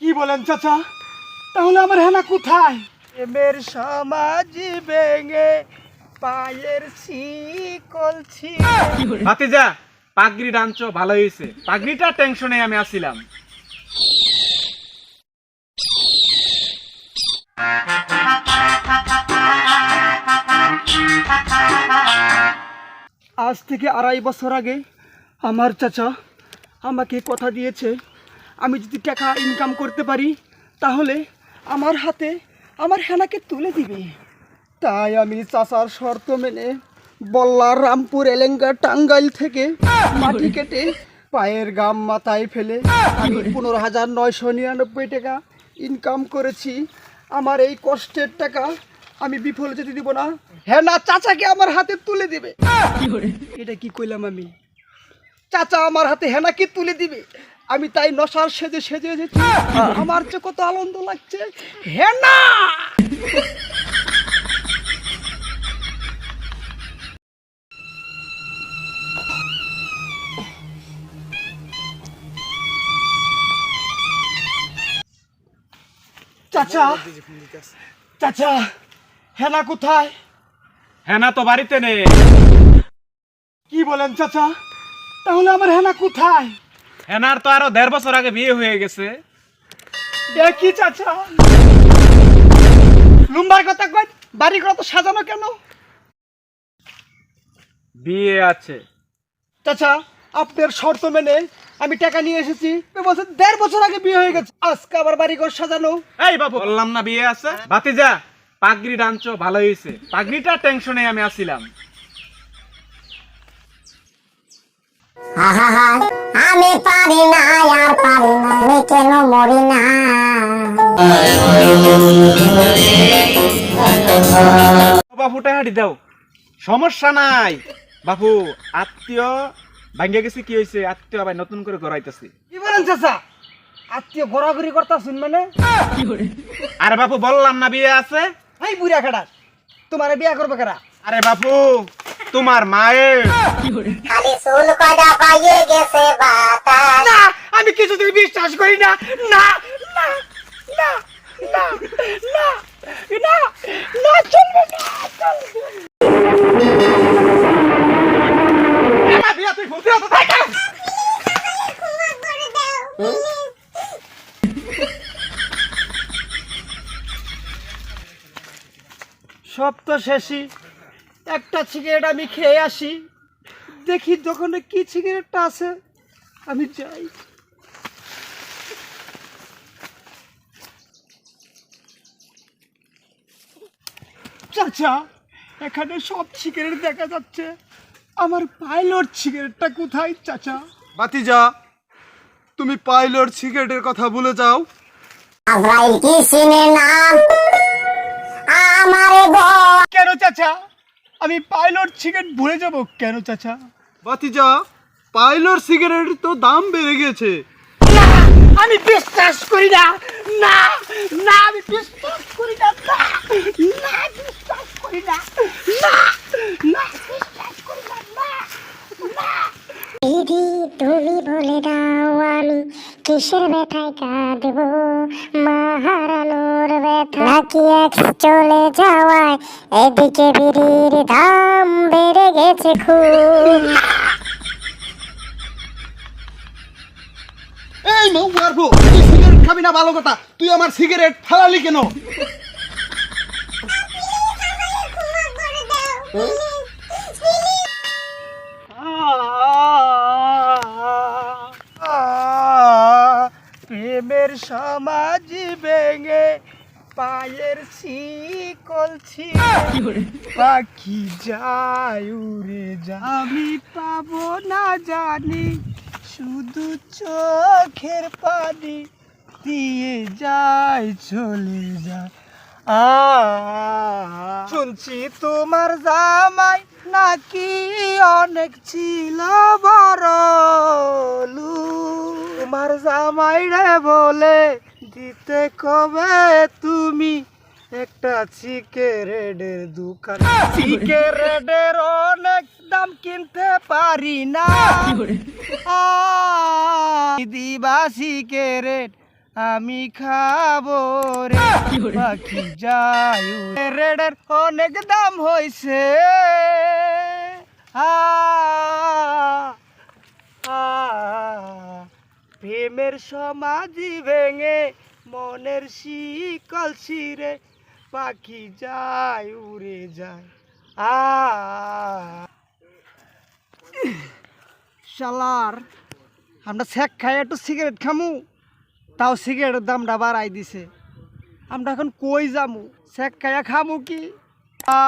কি বলেন চাচা? তাহলে আমার হেনা কোথায়? প্রেমের সমাজ ভেঙে পায়ের শিকল ভাতিজা পাগড়ি ডানছো ভালো হয়েছে পাগড়িটা টেনশনে আমি আসছিলাম আজ থেকে আড়াই বছর আগে আমার চাচা আমাকে কথা দিয়েছে আমি যদি টাকা ইনকাম করতে পারি তাহলে আমার হাতে আমার হেনাকে তুলে দিবে। তাই আমি চাচার শর্ত মেনে বল্লা রামপুর এলেঙ্গা টাঙ্গাইল থেকে মাটি কেটে পায়ের গাম মাথায় ফেলে আমি পনেরো হাজার নয়শো নিরানব্বই টাকা ইনকাম করেছি। আমার এই কষ্টের টাকা আমি বিফলে যেতে দিব না। হ্যাঁ না চাচাকে আমার হাতে তুলে দিবে। এটা কি কইলাম আমি? চাচা আমার হাতে হেনাকে তুলে দিবে। আমি তাই নশার সেজে সেজে এসেছি। আমার যে কত আনন্দ লাগছে। হেনা চাচা চাচা হেনা কোথায়? হেনা তো বাড়িতে নেই। কি বলেন চাচা? তাহলে আমার হেনা কোথায়? হেনার তো আরও দেড় বছর আগে বিয়ে হয়ে গেছে। দেখি চাচা? লুম্বার কথা কই বাড়ি ঘর তো সাজানো কেন? বিয়ে আছে। চাচা আপনার শর্ত মেনে আমি টাকা নিয়ে এসেছি। আপনি বলছেন দেড় বছর আগে বিয়ে হয়ে গেছে। আজকে আবার বাড়ি ঘর সাজানো। এই বাবু বললাম না বিয়ে আছে? ভাতিজা পাগড়ি ডানছো ভালো হয়েছে। পাগড়িটা টেনশনে আমি আসছিলাম আহা আমি পারি না আর পারি না আমি কেন মরি না বাপুটা হাঁটি দাও। সমস্যা নাই। বাপু আত্মীয় ভাঙ্গে গেছে কি হয়েছে আত্মীয় আবার নতুন করে গড়াইতেছি কি বলেন চাচা? আত্মীয় ঘোরাঘুরি করতা শুন মানে? আরে বাপু বললাম না বিয়ে আছে? এই বুড়া খাটা তোমার বিয়া করবে কারা? আরে বাপু তোমার মায়ের। আমি কিছুতেই বিশ্বাস করি না। না না না না না না না চলবে না? সব তো শেষই। একটা সিগারেট আমি খেয়ে আসি। দেখি দোকানে কি সিগারেটটা আছে। আমি যাই। চাচা এখানে সব সিগারেট দেখা যাচ্ছে। আমার পাইলট সিগারেটটা কোথায় চাচা? বাতিজা তুমি পাইলট সিগারেটের কথা ভুলে যাও। আজরাইল কি চিনে না আমারে কেন চাচা? আমি পাইলট সিগারেট ভুলে যাব কেন চাচা? বাতিজা পাইলট সিগারেটের তো দাম বেড়ে গেছে। আমি বিশ্বাস করি না না না আমি বিশ্বাস করি না না না বিশ্বাস করি না না না বিশ্বাস করি না না না। দিদি তুমি বলে দাও আমি কিসের ব্যথায় কাঁদব মা হারানোর ব্যথা। নাকি এক চলে যাওয়ায় এদিকে বিড়ির দাম বেড়ে গেছে খুব। এই মৌ তুই সিগারেট খাবি না ভালো কথা? তুই আমার সিগারেট ফালালি কেন? প্রেমের সমাজ ভেঙে পায়ের শিকল ছিঁড়ে। পাখি যায় উড়ে যা আমি পাবো না জানি শুধু চোখের পানি দিয়ে যায় চলে যায়। আ শুনছি তোমার জামাই নাকি অনেক ছিল বড়। তোমার জামাই রে বলে দিতে কবে তুমি? একটা সিগারেটের দোকান। সিগারেটের অনেক দাম কিনতে পারি না। দিবা সিগারেট। আমি খাব রে পাখি যাই। রেডের অনেক দাম হইছে। প্রেমের সমাধি ভেঙে মনের শিকল ছিঁড়ে পাখি যায় উড়ে যায়। আ আমরা ছ্যাক খাই, একটু সিগারেট খামু। তাও সিগারেটের দামটা বাড়াই দিছে। আমরা এখন কই যামু? ছ্যাক খাইয়া খামু কি? আ।